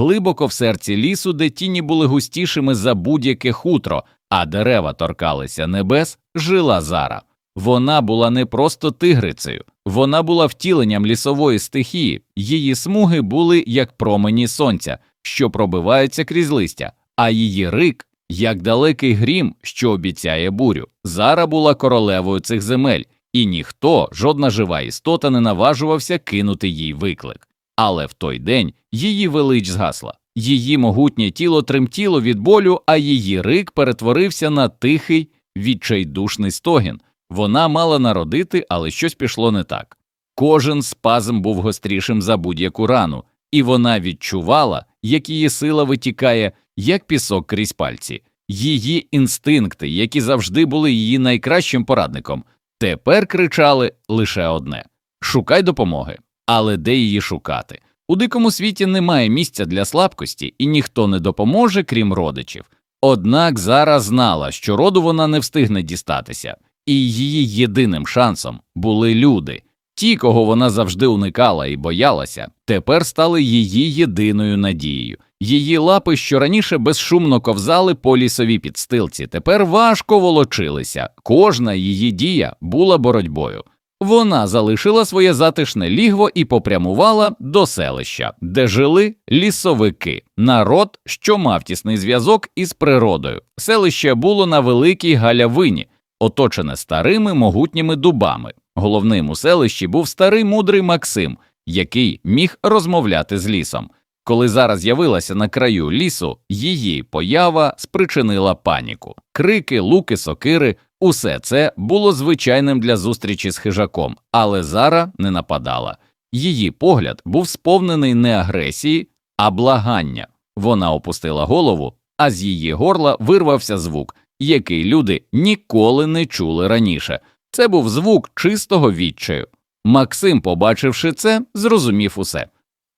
глибоко в серці лісу, де тіні були густішими за будь-яке хутро, а дерева торкалися небес, жила Зара. Вона була не просто тигрицею, вона була втіленням лісової стихії, її смуги були як промені сонця, що пробиваються крізь листя, а її рик як далекий грім, що обіцяє бурю. Зара була королевою цих земель, і ніхто, жодна жива істота не наважувався кинути їй виклик. Але в той день її велич згасла, її могутнє тіло тремтіло від болю, а її рик перетворився на тихий, відчайдушний стогін. Вона мала народити, але щось пішло не так. Кожен спазм був гострішим за будь-яку рану, і вона відчувала, як її сила витікає, як пісок крізь пальці. Її інстинкти, які завжди були її найкращим порадником, тепер кричали лише одне шукай допомоги. Але де її шукати? У дикому світі немає місця для слабкості, і ніхто не допоможе, крім родичів. Однак зараз знала, що роду вона не встигне дістатися, і її єдиним шансом були люди. Ті, кого вона завжди уникала і боялася, тепер стали її єдиною надією. Її лапи, що раніше безшумно ковзали по лісовій підстилці, тепер важко волочилися. Кожна її дія була боротьбою. Вона залишила своє затишне лігво і попрямувала до селища, де жили лісовики, народ, що мав тісний зв'язок із природою. Селище було на великій галявині, оточене старими могутніми дубами. Головним у селищі був старий мудрий Максим, який міг розмовляти з лісом. Коли зараз з'явилася на краю лісу, її поява спричинила паніку. Крики, луки, сокири, усе це було звичайним для зустрічі з хижаком, але Зара не нападала. Її погляд був сповнений не агресії, а благання. Вона опустила голову, а з її горла вирвався звук, який люди ніколи не чули раніше. Це був звук чистого відчаю. Максим, побачивши це, зрозумів усе.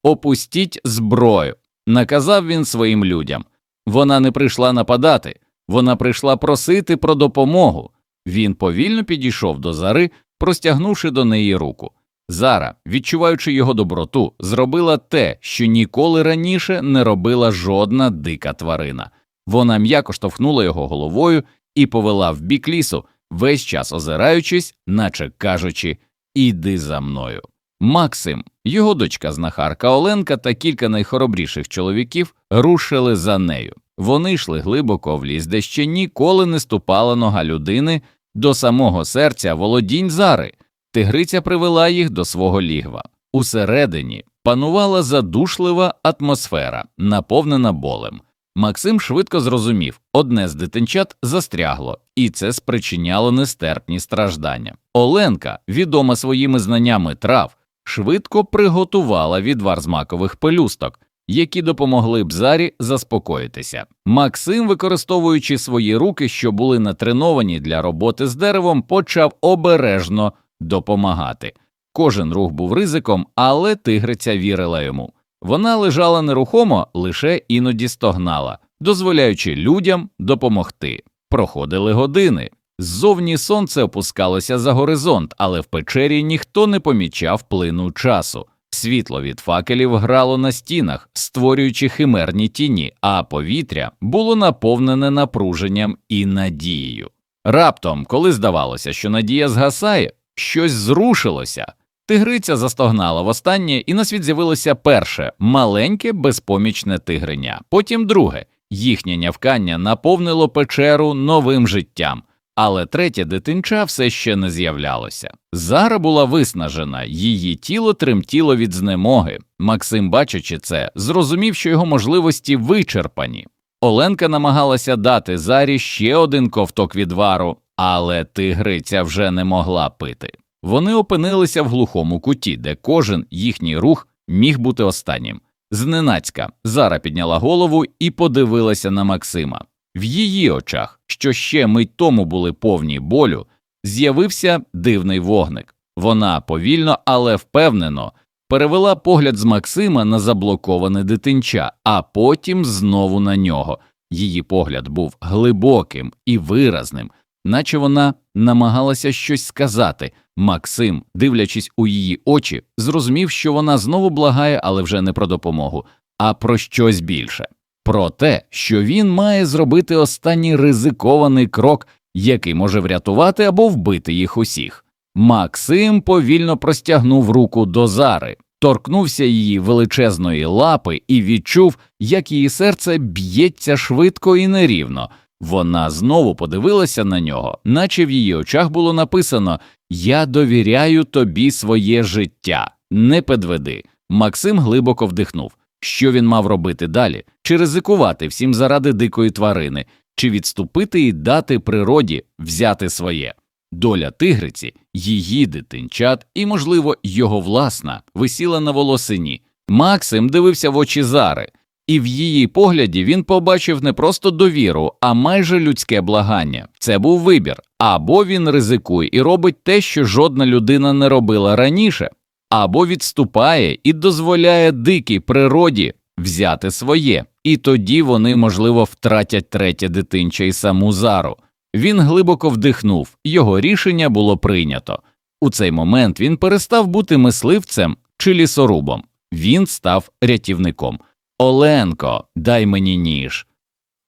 Опустіть зброю, наказав він своїм людям. Вона не прийшла нападати, вона прийшла просити про допомогу. Він повільно підійшов до зари, простягнувши до неї руку. Зара, відчуваючи його доброту, зробила те, що ніколи раніше не робила жодна дика тварина. Вона м'яко штовхнула його головою і повела в бік лісу, весь час озираючись, наче кажучи Іди за мною. Максим, його дочка знахарка Оленка та кілька найхоробріших чоловіків рушили за нею. Вони йшли глибоко в ліс, де ще ніколи не ступала нога людини до самого серця володінь зари. Тигриця привела їх до свого лігва. Усередині панувала задушлива атмосфера, наповнена болем. Максим швидко зрозумів одне з дитинчат застрягло, і це спричиняло нестерпні страждання. Оленка, відома своїми знаннями трав, швидко приготувала відвар з макових пелюсток, які допомогли б зарі заспокоїтися. Максим, використовуючи свої руки, що були натреновані для роботи з деревом, почав обережно допомагати. Кожен рух був ризиком, але тигриця вірила йому. Вона лежала нерухомо, лише іноді стогнала, дозволяючи людям допомогти. Проходили години. Ззовні сонце опускалося за горизонт, але в печері ніхто не помічав плину часу. Світло від факелів грало на стінах, створюючи химерні тіні, а повітря було наповнене напруженням і надією. Раптом, коли здавалося, що надія згасає, щось зрушилося. Тигриця застогнала востаннє, і на світ з'явилося перше маленьке безпомічне тигриня, потім друге їхнє нявкання наповнило печеру новим життям, але третє дитинча все ще не з'являлося. Зара була виснажена, її тіло тремтіло від знемоги. Максим, бачачи це, зрозумів, що його можливості вичерпані. Оленка намагалася дати зарі ще один ковток відвару, але тигриця вже не могла пити. Вони опинилися в глухому куті, де кожен їхній рух міг бути останнім. Зненацька Зара підняла голову і подивилася на Максима. В її очах, що ще мить тому були повні болю, з'явився дивний вогник. Вона повільно, але впевнено перевела погляд з Максима на заблоковане дитинча, а потім знову на нього. Її погляд був глибоким і виразним, наче вона намагалася щось сказати. Максим, дивлячись у її очі, зрозумів, що вона знову благає, але вже не про допомогу, а про щось більше про те, що він має зробити останній ризикований крок, який може врятувати або вбити їх усіх. Максим повільно простягнув руку до Зари, торкнувся її величезної лапи і відчув, як її серце б'ється швидко і нерівно. Вона знову подивилася на нього, наче в її очах було написано Я довіряю тобі своє життя, не підведи. Максим глибоко вдихнув. Що він мав робити далі? Чи ризикувати всім заради дикої тварини, чи відступити і дати природі взяти своє? Доля тигриці, її дитинчат і, можливо, його власна висіла на волосині. Максим дивився в очі Зари, і в її погляді він побачив не просто довіру, а майже людське благання. Це був вибір або він ризикує і робить те, що жодна людина не робила раніше, або відступає і дозволяє дикій природі взяти своє, і тоді вони, можливо, втратять третє дитинча і саму зару. Він глибоко вдихнув, його рішення було прийнято. У цей момент він перестав бути мисливцем чи лісорубом, він став рятівником. Оленко, дай мені ніж.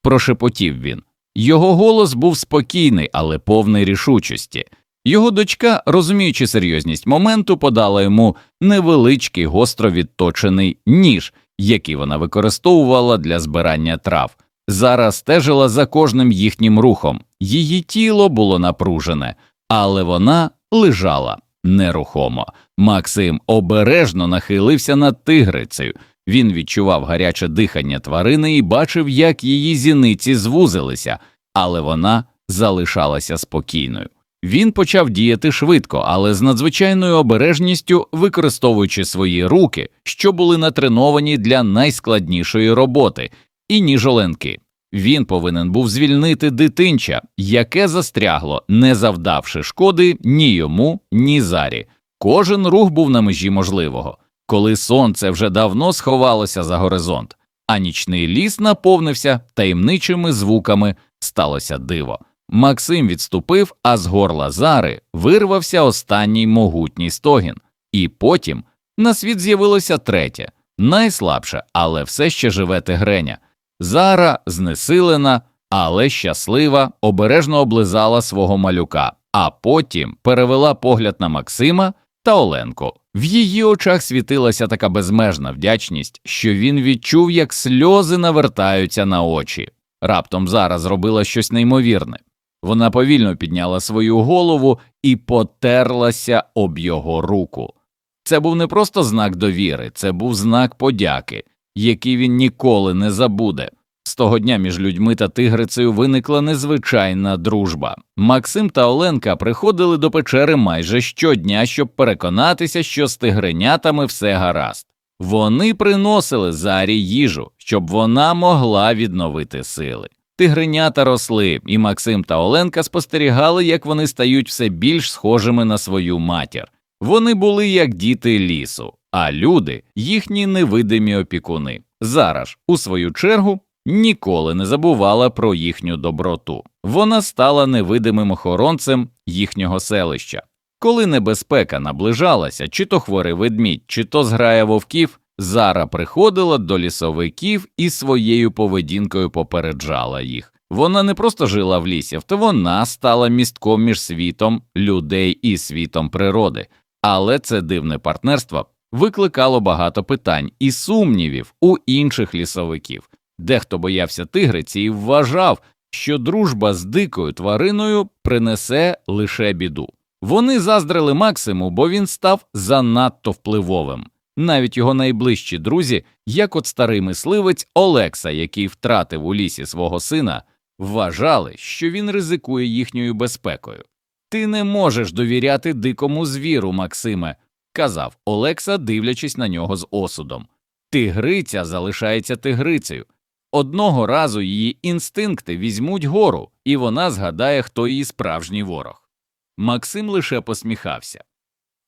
прошепотів він. Його голос був спокійний, але повний рішучості. Його дочка, розуміючи серйозність моменту, подала йому невеличкий гостро відточений ніж, який вона використовувала для збирання трав. Зараз стежила за кожним їхнім рухом. Її тіло було напружене, але вона лежала нерухомо. Максим обережно нахилився над тигрицею. Він відчував гаряче дихання тварини і бачив, як її зіниці звузилися, але вона залишалася спокійною. Він почав діяти швидко, але з надзвичайною обережністю використовуючи свої руки, що були натреновані для найскладнішої роботи, і ніжоленки. Він повинен був звільнити дитинча, яке застрягло, не завдавши шкоди ні йому, ні зарі. Кожен рух був на межі можливого, коли сонце вже давно сховалося за горизонт, а нічний ліс наповнився таємничими звуками, сталося диво. Максим відступив, а з горла Зари вирвався останній могутній стогін, і потім на світ з'явилося третє, найслабше, але все ще живе тигреня. Зара, знесилена, але щаслива, обережно облизала свого малюка, а потім перевела погляд на Максима та Оленку. В її очах світилася така безмежна вдячність, що він відчув, як сльози навертаються на очі. Раптом Зара зробила щось неймовірне. Вона повільно підняла свою голову і потерлася об його руку. Це був не просто знак довіри, це був знак подяки, який він ніколи не забуде. З того дня між людьми та тигрицею виникла незвичайна дружба. Максим та Оленка приходили до печери майже щодня, щоб переконатися, що з тигренятами все гаразд. Вони приносили зарі їжу, щоб вона могла відновити сили. Тигренята росли, і Максим та Оленка спостерігали, як вони стають все більш схожими на свою матір. Вони були як діти лісу, а люди їхні невидимі опікуни. Зараз, у свою чергу, ніколи не забувала про їхню доброту. Вона стала невидимим охоронцем їхнього селища. Коли небезпека наближалася, чи то хворий ведмідь, чи то зграя вовків, Зара приходила до лісовиків і своєю поведінкою попереджала їх. Вона не просто жила в лісі, то вона стала містком між світом людей і світом природи, але це дивне партнерство викликало багато питань і сумнівів у інших лісовиків. Дехто боявся тигриці і вважав, що дружба з дикою твариною принесе лише біду. Вони заздрили Максиму, бо він став занадто впливовим. Навіть його найближчі друзі, як от старий мисливець Олекса, який втратив у лісі свого сина, вважали, що він ризикує їхньою безпекою. Ти не можеш довіряти дикому звіру, Максиме, казав Олекса, дивлячись на нього з осудом. Тигриця залишається тигрицею. Одного разу її інстинкти візьмуть гору, і вона згадає, хто її справжній ворог. Максим лише посміхався.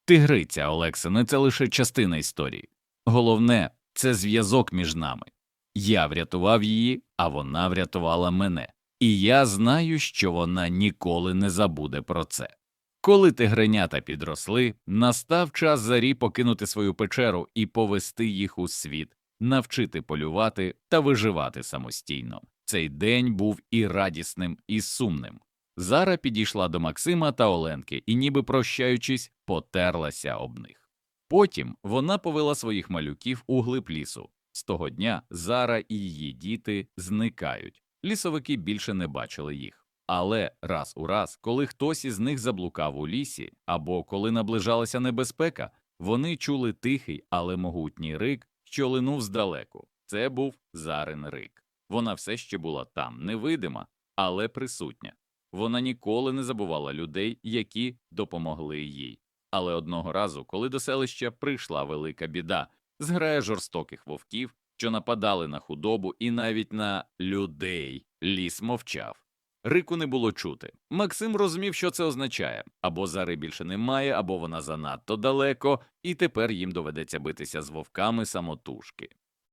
Тигриця, Олексине, це лише частина історії. Головне це зв'язок між нами. Я врятував її, а вона врятувала мене, і я знаю, що вона ніколи не забуде про це. Коли тигренята підросли, настав час зарі покинути свою печеру і повести їх у світ. навчити полювати та виживати самостійно. Цей день був і радісним, і сумним. Зара підійшла до Максима та Оленки і, ніби прощаючись, потерлася об них. Потім вона повела своїх малюків у глиб лісу. З того дня Зара і її діти зникають. Лісовики більше не бачили їх. Але раз у раз, коли хтось із них заблукав у лісі, або коли наближалася небезпека, вони чули тихий, але могутній рик, що линув здалеку. Це був Зарин рик. Вона все ще була там, невидима, але присутня. Вона ніколи не забувала людей, які допомогли їй. Але одного разу, коли до селища прийшла велика біда, зграя жорстоких вовків, що нападали на худобу і навіть на людей, ліс мовчав. Рику не було чути. Максим розумів, що це означає або зари більше немає, або вона занадто далеко, і тепер їм доведеться битися з вовками самотужки.